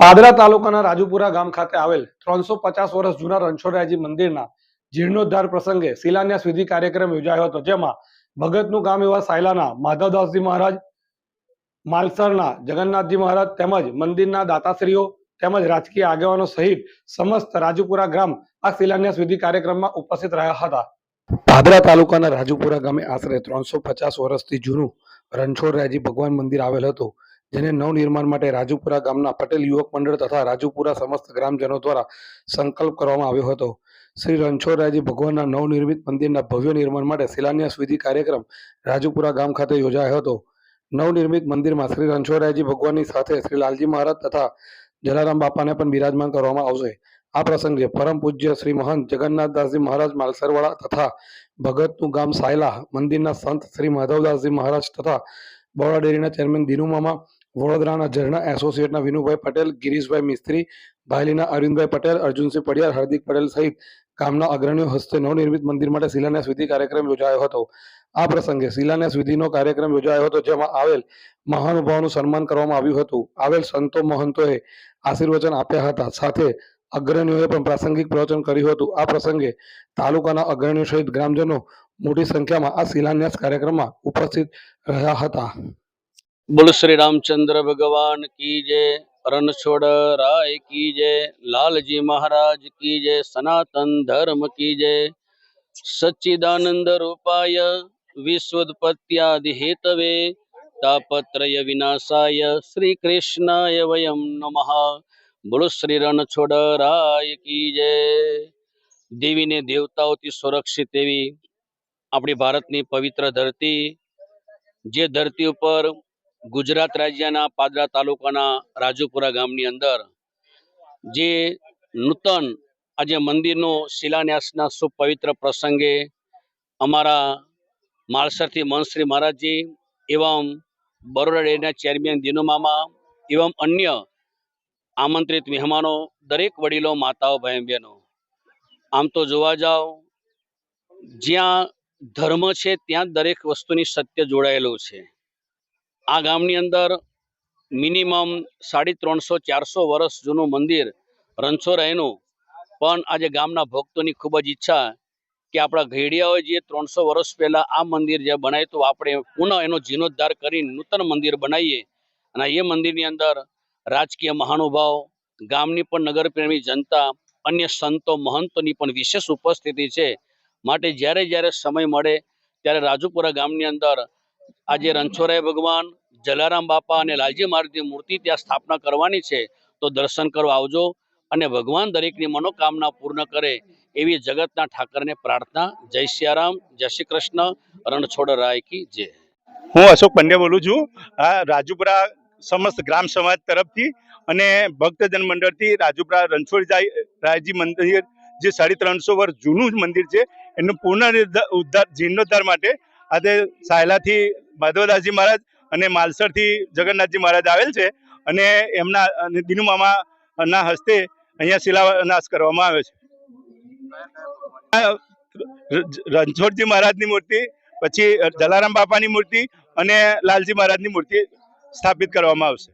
પાદરા તાલુકાના રાજુપુરા ગામ ખાતે આવેલ ત્રણસો પચાસ વર્ષ જૂના રણછોડરાયજી મંદિરના જીર્ણોદ્ધાર પ્રસંગે શિલાન્યાસ વિધિ કાર્યક્રમ યોજાયો હતો, જેમાં ભગતનું ગામ એવા સાયલાના માધવદાસજી મહારાજ, માલસરના જગન્નાથજી મહારાજ તેમજ મંદિરના દાતાશ્રીઓ તેમજ રાજકીય આગેવાનો સહિત સમસ્ત રાજુપુરા ગ્રામ આ શિલાન્યાસ વિધિ કાર્યક્રમમાં ઉપસ્થિત રહ્યા હતા. પાદરા તાલુકાના રાજુપુરા ગામે આશરે ત્રણસો પચાસ વર્ષથી જૂનું રણછોડરાયજી ભગવાન મંદિર આવેલ હતું. જેને નવનિર્માણ માટે રાજુપુરા ગામના પટેલ યુવક મંડળ તથા રાજુપુરા સમસ્ત ગ્રામજનો દ્વારા સંકલ્પ કરવામાં આવ્યો હતો. શ્રી રણછોડરાયજી ભગવાનના નવનિર્મિત મંદિરના ભવ્ય નિર્માણ માટે શિલાન્યાસ વિધિ કાર્યક્રમ રાજુપુરા ગામ ખાતે યોજાયો હતો. નવનિર્મિત મંદિરમાં શ્રી રણછોડરાયજી ભગવાનની સાથે શ્રી લાલજી મહારાજ તથા જલારામ બાપાને પણ બિરાજમાન કરવામાં આવશે. આ પ્રસંગે પરમ પૂજ્ય શ્રી મહંત જગન્નાથદાસજી મહારાજ માલસરવાળા તથા ભગતનું ગામ સાયલા મંદિરના સંત શ્રી માધવદાસજી મહારાજ તથા બરોડા ડેરીના ચેરમેન દિનુમામા વડોદરાના ઝરણા એસોસિએટના વિનુભાઈ પટેલ, ગિરીશભાઈ મિસ્ત્રી, ભાયલીના અરવિંદભાઈ પટેલ, અર્જુનસિંહ પડિયાર, હાર્દિક પટેલ સહિત ગામના અગ્રણીઓ હસ્તે નવનિર્મિત મંદિર માટે શિલાન્યાસ વિધિ કાર્યક્રમ યોજાયો હતો. આ પ્રસંગે શિલાન્યાસ વિધિનો કાર્યક્રમ યોજાયો હતો, જેમાં આવેલ મહાનુભાવોનું સન્માન કરવામાં આવ્યું હતું. આવેલ સંતો મહંતોએ આશીર્વચન આપ્યા હતા. સાથે અગ્રણીઓએ પણ પ્રાસંગિક પ્રવચન કર્યું હતું. આ પ્રસંગે તાલુકાના અગ્રણીઓ સહિત ગ્રામજનો મોટી સંખ્યામાં આ શિલાન્યાસ કાર્યક્રમમાં ઉપસ્થિત રહ્યા હતા. બોલ શ્રી રામચંદ્ર ભગવાન કી જય, રણછોડ રાય કી જય, લાલજી મહારાજ કી જય, સનાતન ધર્મ કી જય, સચ્ચિદાનંદ રૂપાય વિશ્વોત્પત્યાદિ હેતવે, તાપત્રય વિનાશાય, શ્રી કૃષ્ણાય વયમ નમઃ. બોલો શ્રી રણછોડ રાય કી જય. દેવીને દેવતાઓથી સુરક્ષિત એવી આપણી ભારતની પવિત્ર ધરતી, જે ધરતી ઉપર ગુજરાત રાજ્યના પાદરા તાલુકાના રાજુપુરા ગામની અંદર જે નૂતન આજે મંદિરનો શિલાન્યાસના શુભ પવિત્ર પ્રસંગે અમારા માળસરથી મનશ્રી મહારાજજી એવમ બરોડા ડેરીના ચેરમેન દિનુમામા એવમ અન્ય આમંત્રિત મહેમાનો, દરેક વડીલો, માતાઓ, ભાઈ બહેનો. આમ તો જોવા જાઓ જ્યાં ધર્મ છે ત્યાં દરેક વસ્તુની સત્ય જોડાયેલું છે. આ ગામની અંદર મિનિમમ સાડી ત્રણસો, ચારસો વર્ષ જૂનું મંદિર રણછોરાયનું પણ આજે ગામના ભક્તોની ખૂબ જ ઈચ્છા કે આપણા ઘેડિયાઓએ જે ત્રણસો વર્ષ પહેલા આ મંદિર જે બનાવ્યું તો આપણે પુનઃ એનો જીર્ણોદ્ધાર કરીને નૂતન મંદિર બનાવીએ. અને એ મંદિરની અંદર રાજકીય મહાનુભાવ, ગામની પણ નગરપ્રેમી જનતા, અન્ય સંતો, મહંતોની પણ વિશેષ ઉપસ્થિતિ છે. માટે જ્યારે જ્યારે સમય મળે, ત્યારે રાજુપુરા ગામની અંદર આજે રણછોરાય ભગવાન જલારામ બાપા અને લાલજી મહારાજની મૂર્તિ ત્યાં સ્થાપના કરવાની છે, તો દર્શન કરવા આવજો અને ભગવાન દરેકની મનોકામના પૂર્ણ કરે એવી જગતના ઠાકરને પ્રાર્થના. જય સિયારામ, જય શ્રી કૃષ્ણ, રણછોડ રાય કી જય. હું અશોક પંડ્યા બોલું છું. આ રાજુપુરા સમસ્ત ગ્રામ સમાજ તરફથી અને ભક્તજન મંડળથી રાજુપુરા રણછોડરાય રાયજી મંદિર જે સાડી ત્રણસો વર્ષ જૂનું મંદિર છે, એનું પુનઃ ઉદ્ધાર, જીર્ણોદ્ધાર માટે આજે સાયલાથી માધવદાસજી મહારાજ અને માલસરથી જગન્નાથજી મહારાજ આવેલ છે અને એમના દિનુ મામાના હસ્તે અહીંયા શિલાન્યાસ કરવામાં આવે છે. રણછોડજી મહારાજની મૂર્તિ, પછી જલારામ બાપાની મૂર્તિ અને લાલજી મહારાજની મૂર્તિ સ્થાપિત કરવામાં આવશે.